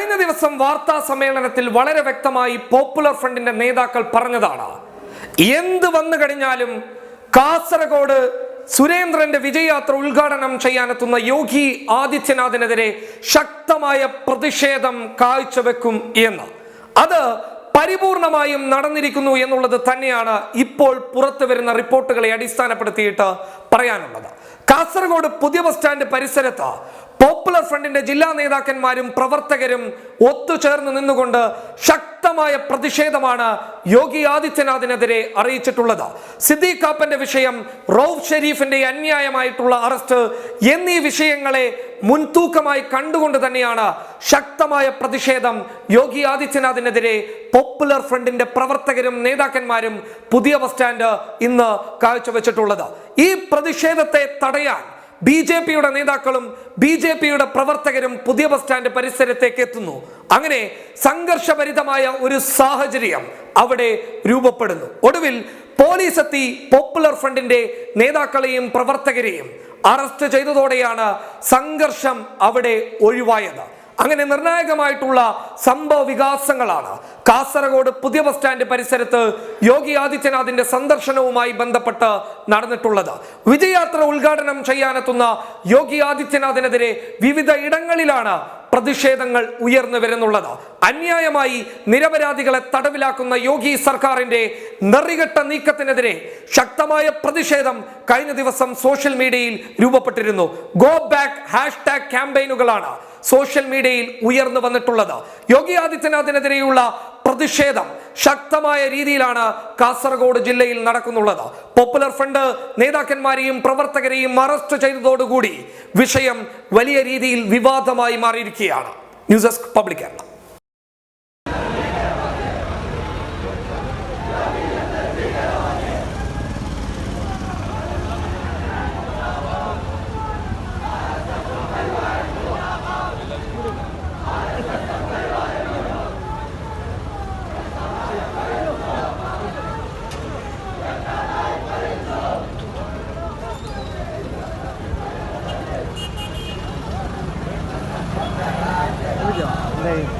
കഴിഞ്ഞ ദിവസം വാർത്താ സമ്മേളനത്തിൽ വളരെ വ്യക്തമായി പോപ്പുലർ ഫ്രണ്ടിന്റെ നേതാക്കൾ പറഞ്ഞതാണ്. എന്ത് വന്നു കഴിഞ്ഞാലും കാസർഗോഡ് സുരേന്ദ്രന്റെ വിജയയാത്ര ഉദ്ഘാടനം ചെയ്യാനെത്തുന്ന യോഗി ആദിത്യനാഥിനെതിരെ ശക്തമായ പ്രതിഷേധം കാഴ്ചവെക്കും എന്ന്. അത് പരിപൂർണമായും നടന്നിരിക്കുന്നു എന്നുള്ളത് തന്നെയാണ് ഇപ്പോൾ പുറത്തു വരുന്ന റിപ്പോർട്ടുകളെ അടിസ്ഥാനപ്പെടുത്തിയിട്ട് പറയാനുള്ളത്. കാസർഗോഡ് പുതിയ ബസ് സ്റ്റാൻഡ് പരിസരത്ത് പോപ്പുലർ ഫ്രണ്ടിന്റെ ജില്ലാ നേതാക്കന്മാരും പ്രവർത്തകരും ഒത്തുചേർന്ന് നിന്നുകൊണ്ട് ശക്തമായ പ്രതിഷേധമാണ് യോഗി ആദിത്യനാഥിനെതിരെ അറിയിച്ചിട്ടുള്ളത്. സിദ്ദീഖ് കാപ്പന്റെ വിഷയം റൌഫ് ഷെരീഫിന്റെ അന്യായമായിട്ടുള്ള അറസ്റ്റ് എന്നീ വിഷയങ്ങളെ മുൻതൂക്കമായി കണ്ടുകൊണ്ട് തന്നെയാണ് ശക്തമായ പ്രതിഷേധം യോഗി ആദിത്യനാഥിനെതിരെ പോപ്പുലർ ഫ്രണ്ടിന്റെ പ്രവർത്തകരും നേതാക്കന്മാരും പുതിയ ബസ് സ്റ്റാൻഡ് ഇന്ന് കാഴ്ചവെച്ചിട്ടുള്ളത്. ഈ പ്രതിഷേധത്തെ തടയാൻ ബി ജെ പിയുടെ നേതാക്കളും ബി ജെ പിയുടെ പ്രവർത്തകരും പുതിയ ബസ് സ്റ്റാൻഡ് പരിസരത്തേക്ക് എത്തുന്നു. അങ്ങനെ സംഘർഷഭരിതമായ ഒരു സാഹചര്യം അവിടെ രൂപപ്പെടുന്നു. ഒടുവിൽ പോലീസ് എത്തി പോപ്പുലർ ഫ്രണ്ടിന്റെ നേതാക്കളെയും പ്രവർത്തകരെയും അറസ്റ്റ് ചെയ്തതോടെയാണ് സംഘർഷം അവിടെ ഒഴിവായത്. അങ്ങനെ നിർണായകമായിട്ടുള്ള സംഭവ വികാസങ്ങളാണ്. കാസർഗോഡ് പുതിയ ബസ് സ്റ്റാൻഡ് പരിസരത്ത് യോഗി ആദിത്യനാഥിന്റെ സന്ദർശനവുമായി ബന്ധപ്പെട്ട് നടന്നിട്ടുള്ളത്. വിജയയാത്ര ഉദ്ഘാടനം ചെയ്യാനെത്തുന്ന യോഗി ആദിത്യനാഥിനെതിരെ വിവിധ ഇടങ്ങളിലാണ് പ്രതിഷേധങ്ങൾ ഉയർന്നു വരുന്നുള്ളത്. അന്യായമായി നിരപരാധികളെ തടവിലാക്കുന്ന യോഗി സർക്കാരിന്റെ നെറികെട്ട നീക്കത്തിനെതിരെ ശക്തമായ പ്രതിഷേധം കഴിഞ്ഞ ദിവസം സോഷ്യൽ മീഡിയയിൽ രൂപപ്പെട്ടിരുന്നു. ഗോ ബാക്ക് ഹാഷ്ടാഗ് ക്യാമ്പയിനുകളാണ് സോഷ്യൽ മീഡിയയിൽ ഉയർന്നു വന്നിട്ടുള്ളത്. യോഗി ആദിത്യനാഥിനെതിരെയുള്ള പ്രതിഷേധം ശക്തമായ രീതിയിലാണ് കാസർഗോഡ് ജില്ലയിൽ നടക്കുന്നുള്ളത്. പോപ്പുലർ ഫ്രണ്ട് നേതാക്കന്മാരെയും പ്രവർത്തകരെയും അറസ്റ്റ് ചെയ്തതോടുകൂടി വിഷയം വലിയ രീതിയിൽ വിവാദമായി മാറിയിരിക്കുകയാണ്. News desk public Kerala 累